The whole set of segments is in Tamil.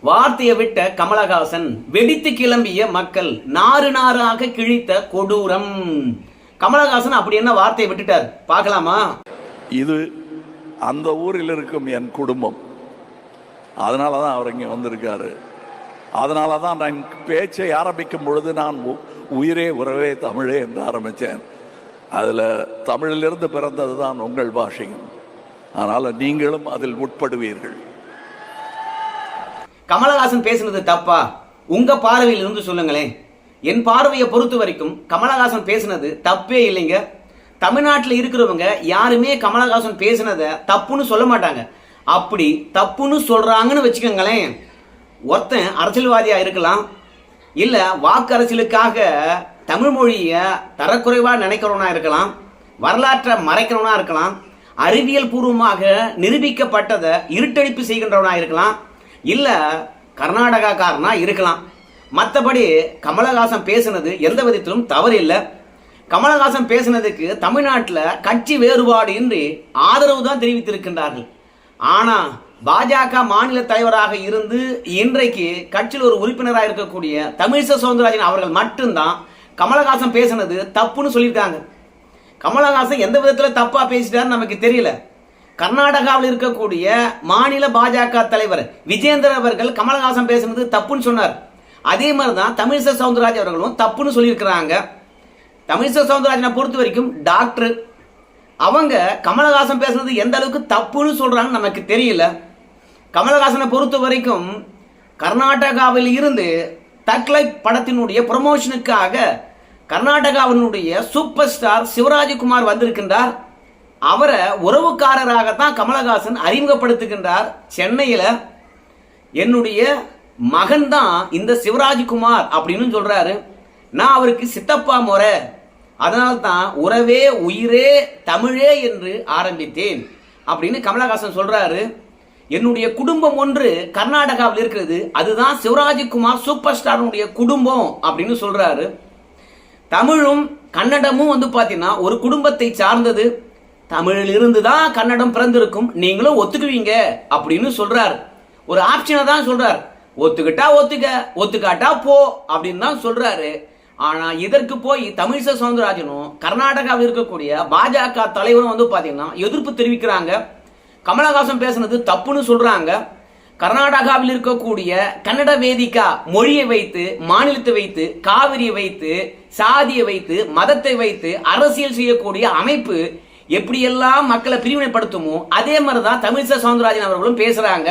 வார்த்தையை விட்ட கமலஹாசன் வெடித்து கிளம்பிய மக்கள் நாறு நாறாக கிழித்த கொடூரம். கமலஹாசன் அப்படி என்ன வார்த்தையை விட்டுட்டார்? பார்க்கலாமா? இது அந்த ஊரில் இருக்கும் என் குடும்பம். அதனால தான் அவர் இங்கே வந்திருக்காரு. அதனால தான் நான் பேச்சை ஆரம்பிக்கும் பொழுது நான் உ- உயிரே உறவே தமிழே என்று ஆரம்பித்தேன். அதில் தமிழிலிருந்து பிறந்தது தான் உங்கள் பாஷையும். அதனால் நீங்களும் அதில் உட்படுவீர்கள் கமலஹாசன் பேசுனது தப்பா? உங்க பார்வையில் இருந்து சொல்லுங்களேன். என் பார்வையை பொறுத்த வரைக்கும் கமலஹாசன் பேசுனது தப்பே இல்லைங்க. தமிழ்நாட்டில் இருக்கிறவங்க யாருமே கமலஹாசன் பேசுனதை தப்புன்னு சொல்ல மாட்டாங்க. அப்படி தப்புன்னு சொல்றாங்கன்னு வச்சுக்கோங்களேன். ஒருத்தன் அரசியல்வாதியா இருக்கலாம் இல்ல வாக்கு அரசியலுக்காக தமிழ் மொழியை தரக்குறைவா நினைக்கிறவனா இருக்கலாம் வரலாற்றை மறைக்கிறவனா இருக்கலாம் அறிவியல் பூர்வமாக நிரூபிக்கப்பட்டதை இருட்டடிப்பு செய்கின்றவனாக இருக்கலாம் இல்லை கர்நாடகாக்காரனா இருக்கலாம். மற்றபடி கமலஹாசன் பேசுனது எந்த விதத்திலும் தவறு இல்லை கமலஹாசன் பேசுனதுக்கு தமிழ்நாட்டில் கட்சி வேறுபாடு இன்றி ஆதரவு தான் தெரிவித்திருக்கின்றார்கள். ஆனால் பாஜக மாநில தலைவராக இருந்து இன்றைக்கு கட்சியில் ஒரு உறுப்பினராக இருக்கக்கூடிய தமிழிசை சவுந்தரராஜன் அவர்கள் மட்டும்தான் கமலஹாசன் பேசுனது தப்புன்னு சொல்லியிருக்காங்க. கமலஹாசன் எந்த விதத்தில் தப்பாக பேசிட்டாருன்னு நமக்கு தெரியல. கர்நாடகாவில் இருக்கக்கூடிய மாநில பாஜக தலைவர் விஜேந்தர் அவர்கள் கமலஹாசன் பேசுனது தப்புன்னு சொன்னார். அதே மாதிரி தான் தமிழிசை சவுந்தரராஜ் அவர்களும் தப்புன்னு சொல்லியிருக்கிறாங்க. தமிழிசை சவுந்தரராஜனை பொறுத்த வரைக்கும் டாக்டர். அவங்க கமலஹாசன் பேசுனது எந்த அளவுக்கு தப்புன்னு சொல்கிறாங்கன்னு நமக்கு தெரியல. கமலஹாசனை பொறுத்த வரைக்கும் கர்நாடகாவில் இருந்து தக்லை படத்தினுடைய ப்ரொமோஷனுக்காக கர்நாடகாவினுடைய சூப்பர் ஸ்டார் சிவராஜகுமார் வந்திருக்கின்றார். அவரை உறவுக்காரராகத்தான் கமலஹாசன் அறிமுகப்படுத்துகின்றார் சென்னையில். என்னுடைய மகன் தான் இந்த சிவராஜ்குமார் அப்படின்னு சொல்கிறாரு நான் அவருக்கு சித்தப்பா முறை. அதனால் தான் உறவே உயிரே தமிழே என்று ஆரம்பித்தேன் அப்படின்னு கமலஹாசன் சொல்கிறாரு என்னுடைய குடும்பம் ஒன்று கர்நாடகாவில் இருக்கிறது. அதுதான் சிவராஜ்குமார் சூப்பர் ஸ்டாருடைய குடும்பம் அப்படின்னு சொல்கிறாரு தமிழும் கன்னடமும் வந்து பார்த்தீங்கன்னா ஒரு குடும்பத்தை சார்ந்தது. தமிழில் இருந்து தான் கன்னடம் பிறந்திருக்கும். நீங்களும் ஒத்துக்குவீங்க அப்படின்னு சொல்றார். ஒரு ஆப்ஷனை தான் சொல்றார். ஒத்துக்கிட்டா ஒத்துக்க ஒத்துக்காட்டா போ அப்படின்னு தான் சொல்றாரு. ஆனா இதற்கு போய் தமிழிசை சவுந்தரராஜனும் கர்நாடகாவில் இருக்கக்கூடிய பாஜக தலைவரும் வந்து பாத்தீங்கன்னா எதிர்ப்பு தெரிவிக்கிறாங்க. கமலஹாசன் பேசுனது தப்புன்னு சொல்றாங்க. கர்நாடகாவில் இருக்கக்கூடிய கன்னட வேதிக்கா மொழியை வைத்து மாநிலத்தை வைத்து காவிரியை வைத்து சாதியை வைத்து மதத்தை வைத்து அரசியல் செய்யக்கூடிய அமைப்பு எப்படியெல்லாம் மக்களை பிரிவினைப்படுத்துமோ அதே மாதிரி தான் தமிழிசை சவுந்தரராஜன் அவர்களும் பேசுறாங்க.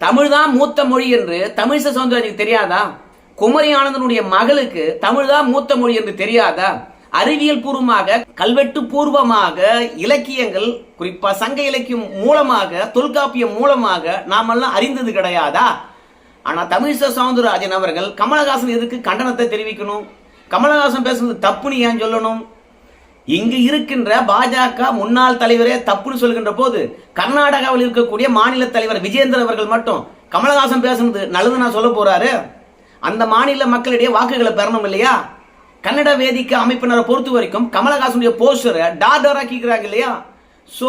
தமிழ் தான் மூத்த மொழி என்று தமிழிசை சவுந்தரராஜனுக்கு தெரியாதா? குமரி ஆனந்தனுடைய மகளுக்கு தமிழ் தான் மூத்த மொழி என்று தெரியாதா? அறிவியல் பூர்வமாக கல்வெட்டு பூர்வமாக இலக்கியங்கள் குறிப்பா சங்க இலக்கியம் மூலமாக தொல்காப்பியம் மூலமாக நாமெல்லாம் அறிந்தது கிடையாதா? ஆனா தமிழிசை சவுந்தரராஜன் அவர்கள் கமலஹாசன் எதுக்கு கண்டனத்தை தெரிவிக்கணும்? கமலஹாசன் பேசுனது தப்புன்னு ஏன் சொல்லணும்? இங்கு இருக்கின்ற பாஜக முன்னாள் தலைவரே தப்புன்னு சொல்கின்ற போது கர்நாடகாவில் இருக்கக்கூடிய மாநில தலைவர் விஜேந்தர் அவர்கள் மட்டும் கமலஹாசன் பேசுனது நல்லது நான் சொல்ல போறாரு. அந்த மாநில மக்களிடையே வாக்குகளை பெறணும் இல்லையா? கன்னட வேதிக்க அமைப்பினரை பொறுத்த வரைக்கும் கமலஹாசனுடைய போஸ்டரை டாடராக்கிக்கிறாங்க இல்லையா? ஸோ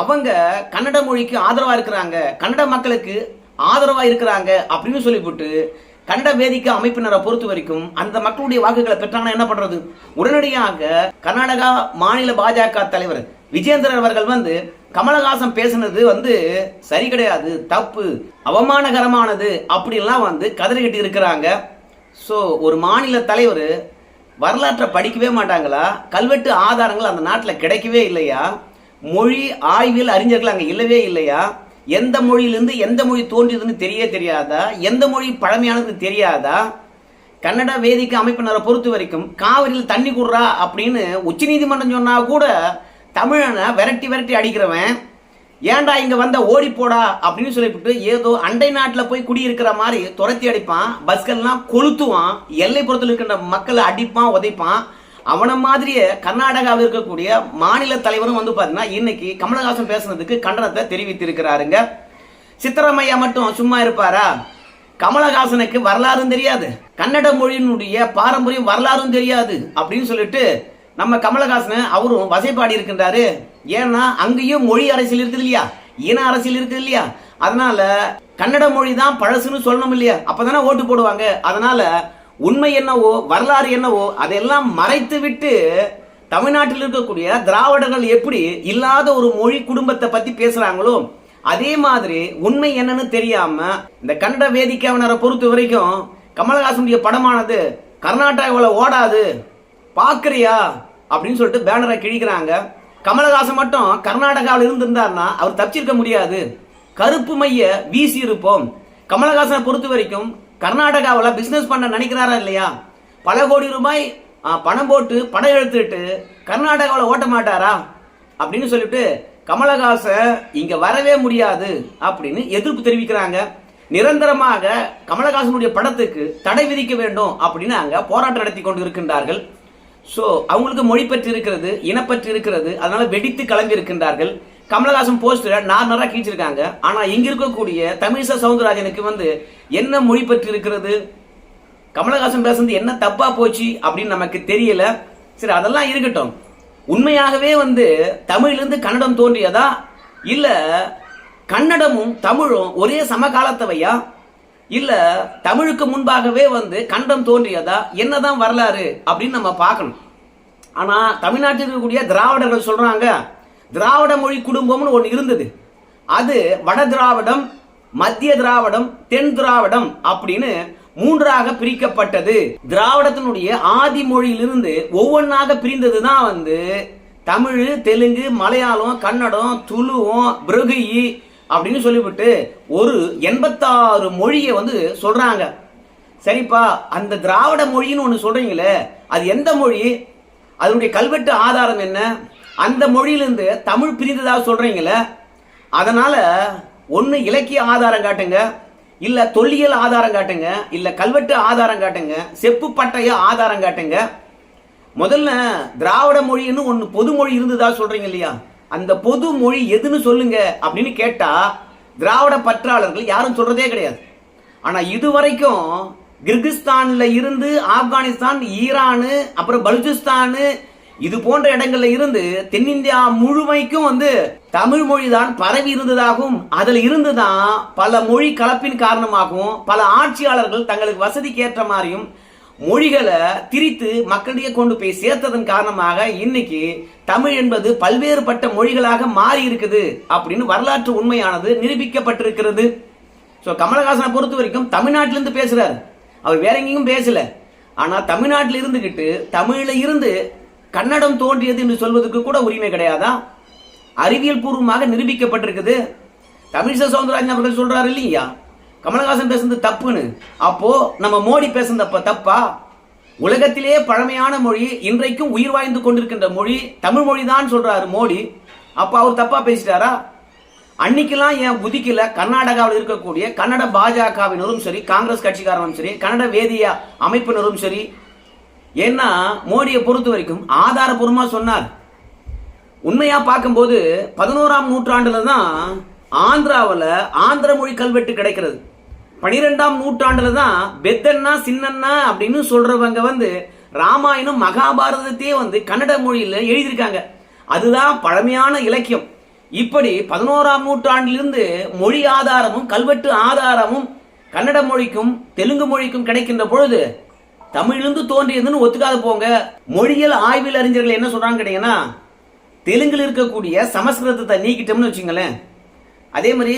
அவங்க கன்னட மொழிக்கு ஆதரவாக இருக்கிறாங்க கன்னட மக்களுக்கு ஆதரவாக இருக்கிறாங்க அப்படின்னு சொல்லிவிட்டு கண்ட வேதிக்க அமைப்பினரை பொறுத்த வரைக்கும் அந்த மக்களுடைய வாக்குகளை பெற்றாங்கன்னா என்ன பண்றது? உடனடியாக கர்நாடகா மாநில பாஜக தலைவர் விஜேந்திரன் அவர்கள் வந்து கமலஹாசன் பேசுனது வந்து சரி கிடையாது தப்பு அவமானகரமானது அப்படின்லாம் வந்து கதறிக்கிட்டு இருக்கிறாங்க. ஸோ ஒரு மாநில தலைவர் வரலாற்றை படிக்கவே மாட்டாங்களா? கல்வெட்டு ஆதாரங்கள் அந்த நாட்டில் கிடைக்கவே இல்லையா? மொழி ஆய்வில் அறிஞர்கள் அங்கே இல்லவே இல்லையா? எந்த மொழியிலிருந்து எந்த மொழி தோன்றியதுன்னு தெரிய தெரியாதா? எந்த மொழி பழமையானது தெரியாதா? கன்னட வேதிக்கை அமைப்பினரை பொறுத்த வரைக்கும் காவிரியில் தண்ணி குடுறா அப்படின்னு உச்சநீதிமன்றம் சொன்னா கூட தமிழனை விரட்டி விரட்டி அடிக்கிறவன். ஏன்டா இங்க வந்த ஓடி போடா அப்படின்னு சொல்லிவிட்டு ஏதோ அண்டை நாட்டில் போய் குடியிருக்கிற மாதிரி துரத்தி அடிப்பான். பஸ்கள்லாம் கொளுத்துவான். எல்லைப்புறத்தில் இருக்கின்ற மக்களை அடிப்பான் உதைப்பான். அவனை மாதிரியே கர்நாடகாவில் இருக்கக்கூடிய மாநில தலைவரும் வந்து பார்த்தீங்கன்னா இன்னைக்கு கமலஹாசன் பேசுனதுக்கு கண்டனத்தை தெரிவித்திருக்கிறாருங்க. சித்தராமையா மட்டும் சும்மா இருப்பாரா? கமலஹாசனுக்கு வரலாறும் தெரியாது. கன்னட மொழியினுடைய பாரம்பரியம் வரலாறும் தெரியாது அப்படின்னு சொல்லிட்டு நம்ம கமலஹாசன் அவரும் வசைப்பாடி இருக்கின்றாரு. ஏன்னா அங்கேயும் மொழி அரசியல் இருக்குது இல்லையா? இன அரசியல் இருக்குது இல்லையா? அதனால கன்னட மொழி தான் பழசுன்னு சொல்லணும் இல்லையா? அப்பதானே ஓட்டு போடுவாங்க. அதனால உண்மை என்னவோ வரலாறு என்னவோ அதெல்லாம் மறைத்து விட்டு தமிழ்நாட்டில் இருக்கக்கூடிய திராவிடர்கள் எப்படி இல்லாத ஒரு மொழி குடும்பத்தை பத்தி பேசுறாங்களோ அதே மாதிரி உண்மை என்னன்னு தெரியாம இந்த கன்னட வேதிக்காவினரை பொறுத்த வரைக்கும் கமலஹாசனுடைய படமானது கர்நாடகாவில் ஓடாது பாக்குறியா அப்படின்னு சொல்லிட்டு பேனரை கிழிக்கிறாங்க. கமலஹாசன் மட்டும் கர்நாடகாவில் இருந்திருந்தார்னா அவர் தப்பிச்சிருக்க முடியாது. கருப்பு மைய வீசி இருப்போம் கமலஹாசனை பொறுத்த வரைக்கும் கர்நாடகாவில் பிஸ்னஸ் பண்ண நினைக்கிறாரா இல்லையா? பல கோடி ரூபாய் பணம் போட்டு பணம் எடுத்துட்டு கர்நாடகாவில் ஓட்ட மாட்டாரா? அப்படின்னு சொல்லிட்டு கமலஹாசன் இங்கே வரவே முடியாது அப்படின்னு எதிர்ப்பு தெரிவிக்கிறாங்க. நிரந்தரமாக கமலஹாசனுடைய படத்துக்கு தடை விதிக்க வேண்டும் அப்படின்னு அங்கே போராட்டம் நடத்தி கொண்டு இருக்கின்றார்கள் ஸோ அவங்களுக்கு மொழி பற்றி இருக்கிறது இனப்பற்றி இருக்கிறது அதனால வெடித்து கிளம்பி இருக்கின்றார்கள் கமலஹாசன் போஸ்டர் நார்மலாக கீழ்ச்சிருக்காங்க ஆனால் இங்க இருக்கக்கூடிய தமிழிசை சவுந்தரராஜனுக்கு வந்து என்ன மொழி பற்றி இருக்கிறது கமலஹாசன் பேசுறது என்ன தப்பா போச்சு அப்படின்னு நமக்கு தெரியல. சரி அதெல்லாம் இருக்கட்டும். உண்மையாகவே வந்து தமிழ்லேருந்து கன்னடம் தோன்றியதா? இல்லை கன்னடமும் தமிழும் ஒரே சமகாலத்தவையா? இல்லை தமிழுக்கு முன்பாகவே வந்து கண்டம் தோன்றியதா? என்னதான் வரலாறு அப்படின்னு நம்ம பார்க்கணும். ஆனால் தமிழ்நாட்டில் இருக்கக்கூடிய திராவிடர்கள் சொல்கிறாங்க திராவிட மொழி குடும்பம்னு ஒன்று இருந்தது. அது வட திராவிடம் மத்திய திராவிடம் தென் திராவிடம் அப்படின்னு மூன்றாக பிரிக்கப்பட்டது. திராவிடத்தினுடைய ஆதி மொழியிலிருந்து ஒவ்வொன்றாக பிரிந்தது தான் வந்து தமிழ் தெலுங்கு மலையாளம் கன்னடம் துளுவம் பிருகியி அப்படின்னு சொல்லிவிட்டு ஒரு எண்பத்தாறு மொழியை வந்து சொல்றாங்க. சரிப்பா அந்த திராவிட மொழின்னு ஒன்று சொல்றீங்களே அது எந்த மொழி? அதனுடைய கல்வெட்டு ஆதாரம் என்ன? அந்த மொழியிலிருந்து தமிழ் பிரிந்ததாக சொல்கிறீங்கள அதனால் ஒன்று இலக்கிய ஆதாரம் காட்டுங்க இல்லை தொல்லியல் ஆதாரம் காட்டுங்க இல்லை கல்வெட்டு ஆதாரம் காட்டுங்க செப்பு பட்டய ஆதாரம் காட்டுங்க. முதல்ல திராவிட மொழின்னு ஒன்று பொது மொழி இருந்ததா சொல்கிறீங்க இல்லையா? அந்த பொது மொழி எதுன்னு சொல்லுங்க அப்படின்னு கேட்டால் திராவிட பற்றாளர்கள் யாரும் சொல்கிறதே கிடையாது. ஆனா இதுவரைக்கும் கிர்கிஸ்தானில் இருந்து ஆப்கானிஸ்தான் ஈரானு அப்புறம் பலுச்சிஸ்தானு இது போன்ற இடங்கள்ல இருந்து தென்னிந்தியா முழுமைக்கும் வந்து தமிழ் மொழி தான் பரவி இருந்ததாகவும் அதில் இருந்துதான் பல மொழி கலப்பின் காரணமாகவும் பல ஆட்சியாளர்கள் தங்களுக்கு வசதிக்கு ஏற்ற மாதிரியும் மொழிகளை திரித்து மக்களிடையே கொண்டு போய் சேர்த்ததன் காரணமாக இன்னைக்கு தமிழ் என்பது பல்வேறுபட்ட மொழிகளாக மாறி இருக்குது அப்படின்னு வரலாற்று உண்மையானது நிரூபிக்கப்பட்டிருக்கிறது. ஸோ கமலஹாசனை பொறுத்த வரைக்கும் தமிழ்நாட்டிலிருந்து பேசுறாரு. அவர் வேற எங்கேயும் பேசல. ஆனால் தமிழ்நாட்டில் இருந்துகிட்டு தமிழில் இருந்து கன்னடம் தோன்றியது என்று சொல்வதற்கு கூட உரிமை கிடையாதா? அறிவியல் பூர்வமாக நிரூபிக்கப்பட்டிருக்குது. தமிழிசை சவுந்தரராஜன் அவர்கள் சொல்றாரு இல்லையா? கமலஹாசன் பேசுனது தப்புன்னு. அப்போ நம்ம மோடி பேசுனது அப்ப தப்பா? உலகத்திலே பழமையான மொழி இன்றைக்கும் உயிர் வாழ்ந்து கொண்டிருக்கின்ற மொழி தமிழ் மொழி தான் சொல்றாரு மோடி. அப்போ அவர் தப்பா பேசிட்டாரா? அன்னைக்கெல்லாம் என் புதிக்கல கர்நாடகாவில் இருக்கக்கூடிய கன்னட பாஜகவினரும் சரி காங்கிரஸ் கட்சிக்காரனும் சரி கன்னட வேதிய அமைப்பினரும் சரி ஏன்னா மோடியை பொறுத்த வரைக்கும் ஆதாரபூர்வமாக சொன்னார். உண்மையாக பார்க்கும்போது பதினோராம் நூற்றாண்டில் தான் ஆந்திராவில் ஆந்திர மொழி கல்வெட்டு கிடைக்கிறது. பனிரெண்டாம் நூற்றாண்டில் தான் பெத்தண்ணா சின்னண்ணா அப்படின்னு சொல்கிறவங்க வந்து ராமாயணம் மகாபாரதத்தையே வந்து கன்னட மொழியில் எழுதியிருக்காங்க. அதுதான் பழமையான இலக்கியம். இப்படி பதினோராம் நூற்றாண்டிலிருந்து மொழி ஆதாரமும் கல்வெட்டு ஆதாரமும் கன்னட மொழிக்கும் தெலுங்கு மொழிக்கும் கிடைக்கின்ற பொழுது தமிழ்லேருந்து தோன்றியதுன்னு ஒத்துக்காத போங்க. மொழியியல் ஆய்வில் அறிஞர்கள் என்ன சொல்றாங்க கேட்டீங்கன்னா தெலுங்கில் இருக்கக்கூடிய சமஸ்கிருதத்தை நீக்கிட்டோம்னு வச்சுங்களேன். அதே மாதிரி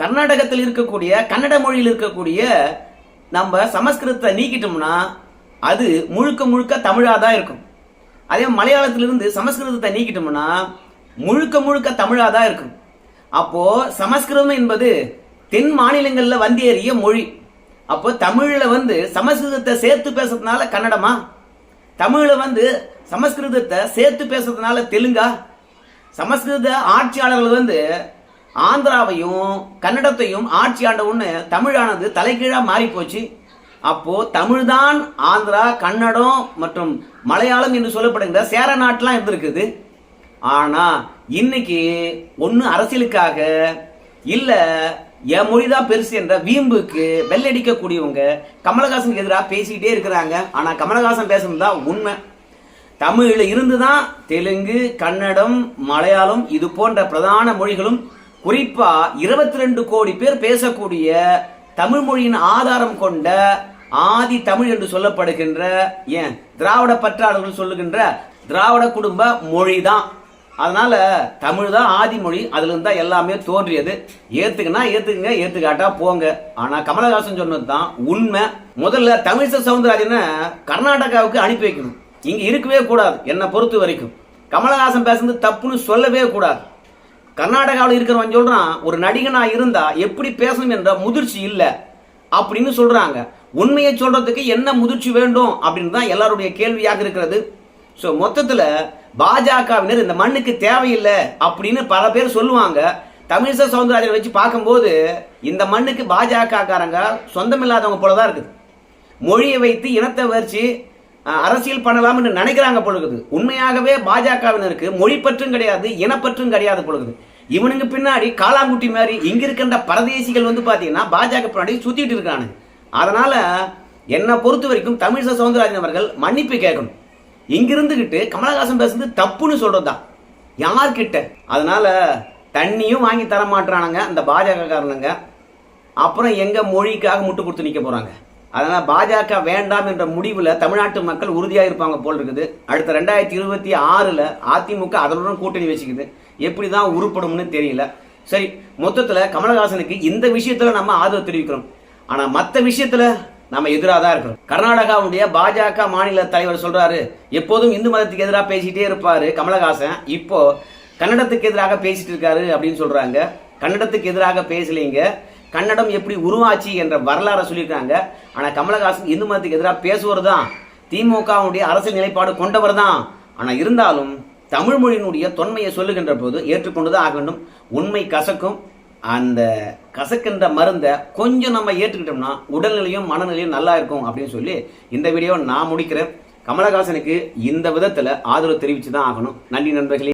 கர்நாடகத்தில் இருக்கக்கூடிய கன்னட மொழியில் இருக்கக்கூடிய நம்ம சமஸ்கிருதத்தை நீக்கிட்டோம்னா அது முழுக்க முழுக்க தமிழாக தான் இருக்கும். அதே மலையாளத்திலிருந்து சமஸ்கிருதத்தை நீக்கிட்டோம்னா முழுக்க முழுக்க தமிழாக தான் இருக்கும். அப்போ சமஸ்கிருதம் என்பது தென் மாநிலங்களில் வந்தேறிய மொழி. அப்போ தமிழில் வந்து சமஸ்கிருதத்தை சேர்த்து பேசுறதுனால கன்னடமா? தமிழில் வந்து சமஸ்கிருதத்தை சேர்த்து பேசுறதுனால தெலுங்கா? சமஸ்கிருத ஆட்சியாளர்கள் வந்து ஆந்திராவையும் கன்னடத்தையும் ஆட்சி ஆண்டவுன்னு தமிழானது தலைகீழாக மாறி போச்சு அப்போ தமிழ்தான் ஆந்திரா கன்னடம் மற்றும் மலையாளம் என்று சொல்லப்படுகிற சேர நாட்டெலாம் இருந்திருக்குது. ஆனால் இன்னைக்கு ஒன்று அரசியலுக்காக இல்லை என் மொழி தான் பெருசு என்ற வீம்புக்கு வெள்ளடிக்கக்கூடியவங்க கமலஹாசனுக்கு எதிராக பேசிக்கிட்டே இருக்கிறாங்க. ஆனால் கமலஹாசன் பேசுனது தான் உண்மை. தமிழில் இருந்து தான் தெலுங்கு கன்னடம் மலையாளம் இது போன்ற பிரதான மொழிகளும் குறிப்பாக இருபத்தி ரெண்டு கோடி பேர் பேசக்கூடிய தமிழ் மொழியின் ஆதாரம் கொண்ட ஆதி தமிழ் என்று சொல்லப்படுகின்ற ஏன் திராவிட பற்றாளர்கள் சொல்லுகின்ற திராவிட குடும்ப மொழி தான் அதனால தமிழ் தான் ஆதிமொழி அதுல இருந்தா எல்லாமே தோன்றியது. ஏத்துக்குன்னா ஏத்துக்குங்க ஏத்துக்காட்டா போங்க. ஆனா கமலஹாசன் சொன்னது தான் உண்மை. முதல்ல தமிழிசை சவுந்தரராஜனை கர்நாடகாவுக்கு அனுப்பி வைக்கணும். இங்க இருக்கவே கூடாது என்னை பொறுத்த வரைக்கும். கமலஹாசன் பேசுனது தப்புன்னு சொல்லவே கூடாது. கர்நாடகாவில் இருக்கிறவன் சொல்றான் ஒரு நடிகனா இருந்தா எப்படி பேசணும் என்ற முதிர்ச்சி இல்லை. அப்படின்னு சொல்றாங்க. உண்மையை சொல்றதுக்கு என்ன முதிர்ச்சி வேண்டும் அப்படின்னு தான் எல்லாருடைய கேள்வியாக இருக்கிறது. ஸோ மொத்தத்தில் பாஜகவினர் இந்த மண்ணுக்கு தேவையில்லை அப்படின்னு பல பேர் சொல்லுவாங்க. தமிழிசை சவுந்தரராஜன் வச்சு பார்க்கும்போது இந்த மண்ணுக்கு பாஜகக்காரங்க சொந்தமில்லாதவங்க போல தான் இருக்குது. மொழியை வைத்து இனத்தை வச்சு அரசியல் பண்ணலாம் என்று நினைக்கிறாங்க பொழுது உண்மையாகவே பாஜகவினருக்கு மொழி பற்றும் கிடையாது இனப்பற்றும் கிடையாது பொழுது இவனுங்க பின்னாடி காலாங்குட்டி மாதிரி இங்க இருக்கின்ற பரதேசிகள் வந்து பாத்தீங்கன்னா பாஜக பின்னாடி சுத்திட்டு இருக்கானுங்க. அதனால என்னை பொறுத்த வரைக்கும் தமிழிசை சவுந்தரராஜன் அவர்கள் மன்னிப்பு கேட்கணும். இங்கிருந்துகிட்டு கமலஹாசன் பேசுறது தப்புன்னு சொல்றதுதான். யார்கிட்ட? அதனால தண்ணியும் வாங்கி தர மாட்டானுங்க அந்த பாஜக காரணங்க அப்புறம் எங்க மொழிக்காக முட்டு கொடுத்து நிக்க போறாங்க. அதனால பாஜக வேண்டாம் என்ற முடிவுல தமிழ்நாட்டு மக்கள் உறுதியா இருப்பாங்க போல் இருக்குது அடுத்த ரெண்டாயிரத்தி இருபத்தி ஆறுல அதிமுக அதனுடன் கூட்டணி வச்சுக்குது. எப்படிதான் உருப்படும்னு தெரியல. சரி மொத்தத்துல கமலஹாசனுக்கு இந்த விஷயத்துல நம்ம ஆதரவு தெரிவிக்கிறோம். ஆனா மற்ற விஷயத்துல நம்ம எதிராக தான் இருக்கிறோம் கர்நாடகாவுடைய பாஜக மாநில தலைவர் சொல்றாரு எப்போதும் இந்து மதத்துக்கு எதிராக பேசிட்டே இருப்பாரு கமலஹாசன். இப்போ கன்னடத்துக்கு எதிராக பேசிட்டு இருக்காரு அப்படின்னு சொல்றாங்க. கன்னடத்துக்கு எதிராக பேசலைங்க. கன்னடம் எப்படி உருவாச்சு என்ற வரலாறை சொல்லியிருக்காங்க. ஆனால் கமலஹாசன் இந்து மதத்துக்கு எதிராக பேசுவர் தான் திமுகவுடைய அரசியல் நிலைப்பாடு கொண்டவர் தான் ஆனால் இருந்தாலும் தமிழ் மொழியினுடைய தொன்மையை சொல்லுகின்ற போது ஏற்றுக்கொண்டுதான் ஆக வேண்டும். உண்மை கசக்கும் அந்த கசக்கின்ற மருந்தை கொஞ்சம் நம்ம ஏற்றுக்கிட்டோம்னா உடல்நிலையும் மனநிலையும் நல்லா இருக்கும் அப்படின்னு சொல்லி இந்த வீடியோ நான் முடிக்கிறேன். கமலஹாசனுக்கு இந்த விதத்தில் ஆதரவு தெரிவித்து தான் ஆகணும். நன்றி நண்பர்களே.